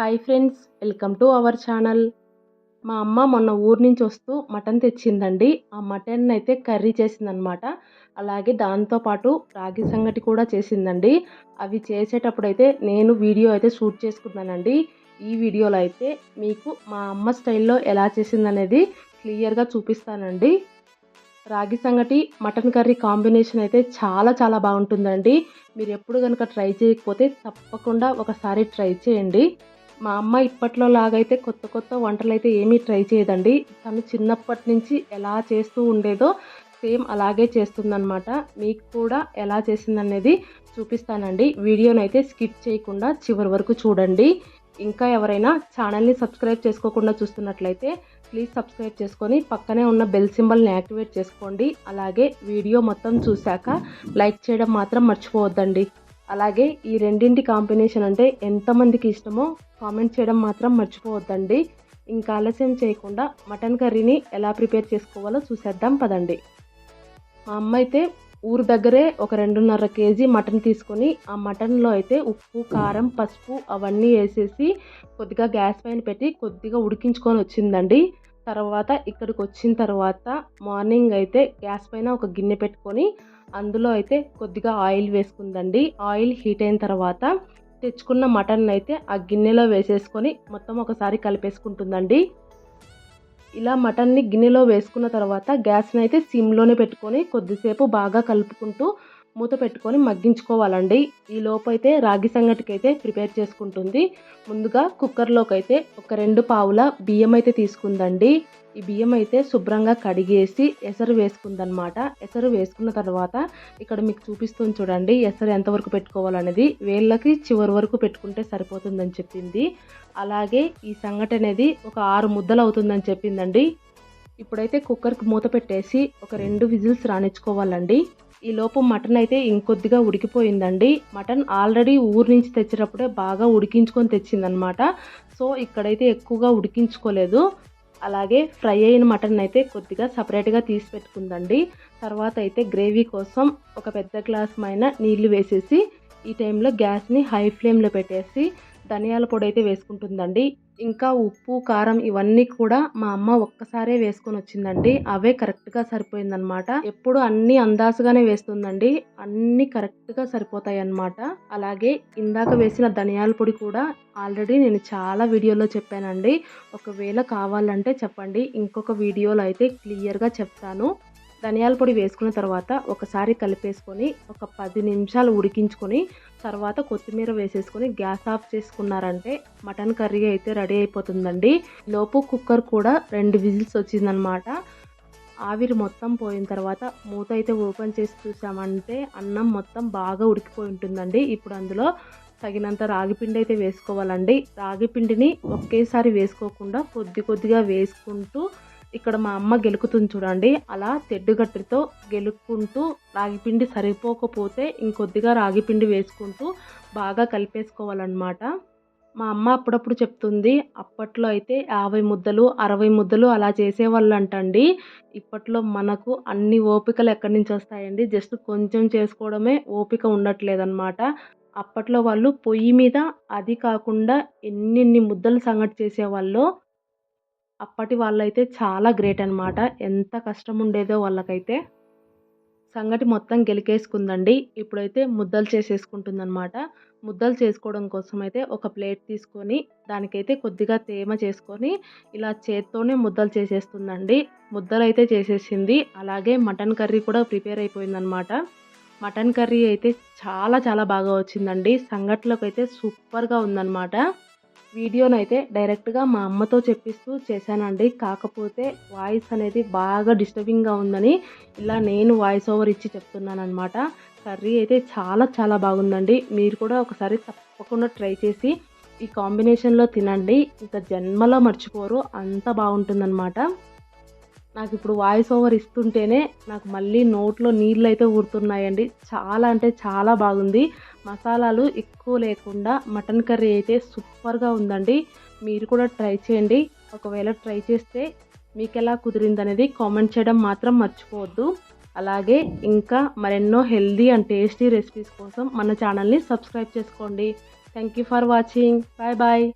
Hi friends welcome to our channel. మా అమ్మ మొన్న ఊరు నుంచి వస్తూ మటన్ తెచ్చిందండి. ఆ మటన్ అయితే కర్రీ చేసిందనమాట. అలాగే దాంతోపాటు రాగి సంగటి కూడా చేసిందండి. అవి చేసేటప్పుడు అయితే నేను వీడియో అయితే షూట్ చేసుకున్నానండి. ఈ వీడియోలో అయితే మీకు మా అమ్మ స్టైల్లో ఎలా చేసిందనేది క్లియర్గా చూపిస్తానండి. రాగి సంగటి మటన్ కర్రీ కాంబినేషన్ అయితే చాలా చాలా బాగుంటుందండి. మీరు ఎప్పుడు కనుక ట్రై చేయకపోతే తప్పకుండా ఒకసారి ట్రై చేయండి. మా అమ్మ ఇప్పట్లో లాగైతే కొత్త కొత్త వంటలు అయితే ఏమీ ట్రై చేయదండి. తను చిన్నప్పటి నుంచి ఎలా చేస్తూ ఉండేదో సేమ్ అలాగే చేస్తుందనమాట మీకు కూడా ఎలా చేసిందనేది చూపిస్తానండి. వీడియోని అయితే స్కిప్ చేయకుండా చివరి వరకు చూడండి. ఇంకా ఎవరైనా ఛానల్ని సబ్స్క్రైబ్ చేసుకోకుండా చూస్తున్నట్లయితే ప్లీజ్ సబ్స్క్రైబ్ చేసుకొని పక్కనే ఉన్న బెల్ సింబల్ని యాక్టివేట్ చేసుకోండి. అలాగే వీడియో మొత్తం చూశాక లైక్ చేయడం మాత్రం మర్చిపోవద్దండి. అలాగే ఈ రెండింటి కాంబినేషన్ అంటే ఎంతమందికి ఇష్టమో కామెంట్ చేయడం మాత్రం మర్చిపోవద్దండి. ఇంకా ఆలస్యం చేయకుండా మటన్ కర్రీని ఎలా ప్రిపేర్ చేసుకోవాలో చూసేద్దాం పదండి. మా అమ్మ అయితే ఊరు దగ్గరే ఒక రెండున్నర కేజీ మటన్ తీసుకొని ఆ మటన్లో అయితే ఉప్పు కారం పసుపు అవన్నీ వేసేసి కొద్దిగా గ్యాస్ పైన పెట్టి కొద్దిగా ఉడికించుకొని వచ్చిందండి. తర్వాత ఇక్కడికి వచ్చిన తర్వాత మార్నింగ్ అయితే గ్యాస్ పైన ఒక గిన్నె పెట్టుకొని అందులో అయితే కొద్దిగా ఆయిల్ వేసుకుందండి. ఆయిల్ హీట్ అయిన తర్వాత తెచ్చుకున్న మటన్ అయితే ఆ గిన్నెలో వేసేసుకొని మొత్తం ఒకసారి కలిపేసుకుంటుందండి. ఇలా మటన్ని గిన్నెలో వేసుకున్న తర్వాత గ్యాస్ని అయితే సిమ్లోనే పెట్టుకొని కొద్దిసేపు బాగా కలుపుకుంటూ మూత పెట్టుకొని మగ్గించుకోవాలండి. ఈ లోపైతే అయితే రాగి సంగటికి అయితే ప్రిపేర్ చేసుకుంటుంది. ముందుగా కుక్కర్లోకి అయితే ఒక రెండు పావుల బియ్యం అయితే తీసుకుందండి. ఈ బియ్యం అయితే శుభ్రంగా కడిగేసి ఎసరు వేసుకుందనమాట. ఎసరు వేసుకున్న తర్వాత ఇక్కడ మీకు చూపిస్తుంది చూడండి ఎసరు ఎంతవరకు పెట్టుకోవాలనేది. వేళ్ళకి చివరి వరకు పెట్టుకుంటే సరిపోతుందని చెప్పింది. అలాగే ఈ సంగటి అనేది ఒక ఆరు ముద్దలు అవుతుందని చెప్పిందండి. ఇప్పుడైతే కుక్కర్కి మూత పెట్టేసి ఒక రెండు విజిల్స్ రాణించుకోవాలండి ఈ లోపు మటన్ అయితే ఇంకొద్దిగా ఉడికిపోయిందండి. మటన్ ఆల్రెడీ ఊరు నుంచి తెచ్చేటప్పుడే బాగా ఉడికించుకొని తెచ్చిందనమాట. సో ఇక్కడైతే ఎక్కువగా ఉడికించుకోలేదు. అలాగే ఫ్రై అయిన మటన్ అయితే కొద్దిగా సపరేట్గా తీసి పెట్టుకుందండి. తర్వాత అయితే గ్రేవీ కోసం ఒక పెద్ద గ్లాస్ పైన నీళ్ళు వేసేసి ఈ టైంలో గ్యాస్ని హై ఫ్లేమ్లో పెట్టేసి ధనియాల పొడి అయితే వేసుకుంటుందండి. ఇంకా ఉప్పు కారం ఇవన్నీ కూడా మా అమ్మ ఒక్కసారే వేసుకొని వచ్చిందండి అవే కరెక్ట్గా సరిపోయిందనమాట. ఎప్పుడు అన్ని అందాజుగానే వేస్తుందండి. అన్ని కరెక్ట్గా సరిపోతాయి అన్నమాట అలాగే ఇందాక వేసిన ధనియాల పొడి కూడా ఆల్రెడీ నేను చాలా వీడియోలో చెప్పానండి. ఒకవేళ కావాలంటే చెప్పండి. ఇంకొక వీడియోలో అయితే క్లియర్గా చెప్తాను. ధనియాల పొడి వేసుకున్న తర్వాత ఒకసారి కలిపేసుకొని ఒక పది నిమిషాలు ఉడికించుకొని తర్వాత కొత్తిమీర వేసేసుకొని గ్యాస్ ఆఫ్ చేసుకున్నారంటే మటన్ కర్రీ అయితే రెడీ అయిపోతుందండి. లోపు కుక్కర్ కూడా రెండు విజిల్స్ వచ్చిందనమాట. ఆవిరి మొత్తం పోయిన తర్వాత మూత అయితే ఓపెన్ చేసి చూసామంటే అన్నం మొత్తం బాగా ఉడికిపోయి ఉంటుందండి. ఇప్పుడు అందులో తగినంత రాగిపిండి అయితే వేసుకోవాలండి. రాగిపిండిని ఒకేసారి వేసుకోకుండా కొద్ది కొద్దిగా వేసుకుంటూ ఇక్కడ మా అమ్మ గెలుకుతుంది చూడండి. అలా తెడ్డుగట్టితో గెలుక్కుంటూ రాగిపిండి సరిపోకపోతే ఇంకొద్దిగా రాగిపిండి వేసుకుంటూ బాగా కలిపేసుకోవాలన్నమాట. మా అమ్మ అప్పుడప్పుడు చెప్తుంది అప్పట్లో అయితే యాభై ముద్దలు అరవై ముద్దలు అలా చేసేవాళ్ళు అంటండి ఇప్పట్లో మనకు అన్ని ఓపికలు ఎక్కడి నుంచి వస్తాయండి? జస్ట్ కొంచెం చేసుకోవడమే ఓపిక ఉండట్లేదన్నమాట. అప్పట్లో వాళ్ళు పొయ్యి మీద అది కాకుండా ఎన్నెన్ని ముద్దలు సంగటి చేసేవాళ్ళు అప్పటి వాళ్ళైతే చాలా గ్రేట్ అనమాట ఎంత కష్టం ఉండేదో వాళ్ళకైతే. సంగటి మొత్తం గెలికేసుకుందండి. ఇప్పుడైతే ముద్దలు చేసేసుకుంటుందన్నమాట. ముద్దలు చేసుకోవడం కోసం అయితే ఒక ప్లేట్ తీసుకొని దానికైతే కొద్దిగా తేమ చేసుకొని ఇలా చేత్తోనే ముద్దలు చేసేస్తుందండి. ముద్దలు అయితే చేసేసింది. అలాగే మటన్ కర్రీ కూడా ప్రిపేర్ అయిపోయిందనమాట మటన్ కర్రీ అయితే చాలా చాలా బాగా వచ్చిందండి. సంగట్లోకి అయితే సూపర్గా ఉందన్నమాట. వీడియోనైతే డైరెక్ట్గా మా అమ్మతో చెప్పిస్తూ చేశానండి. కాకపోతే వాయిస్ అనేది బాగా డిస్టర్బింగ్గా ఉందని ఇలా నేను వాయిస్ ఓవర్ ఇచ్చి చెప్తున్నానమాట కర్రీ అయితే చాలా చాలా బాగుందండి. మీరు కూడా ఒకసారి తప్పకుండా ట్రై చేసి ఈ కాంబినేషన్లో తినండి. ఇంకా జన్మలో మర్చిపోరు. అంత బాగుంటుందన్నమాట. నాకు ఇప్పుడు వాయిస్ ఓవర్ ఇస్తుంటేనే నాకు మళ్ళీ నోట్లో నీళ్ళు అయితే ఊరుతున్నాయండి. చాలా అంటే చాలా బాగుంది. మసాలాలు ఎక్కువ లేకుండా మటన్ కర్రీ అయితే సూపర్గా ఉందండి. మీరు కూడా ట్రై చేయండి. ఒకవేళ ట్రై చేస్తే మీకు ఎలా కుదిరింది అనేది కామెంట్ చేయడం మాత్రం మర్చిపోవద్దు. అలాగే ఇంకా మరెన్నో హెల్దీ అండ్ టేస్టీ రెసిపీస్ కోసం మన ఛానల్ని సబ్స్క్రైబ్ చేసుకోండి. Thank you for watching bye bye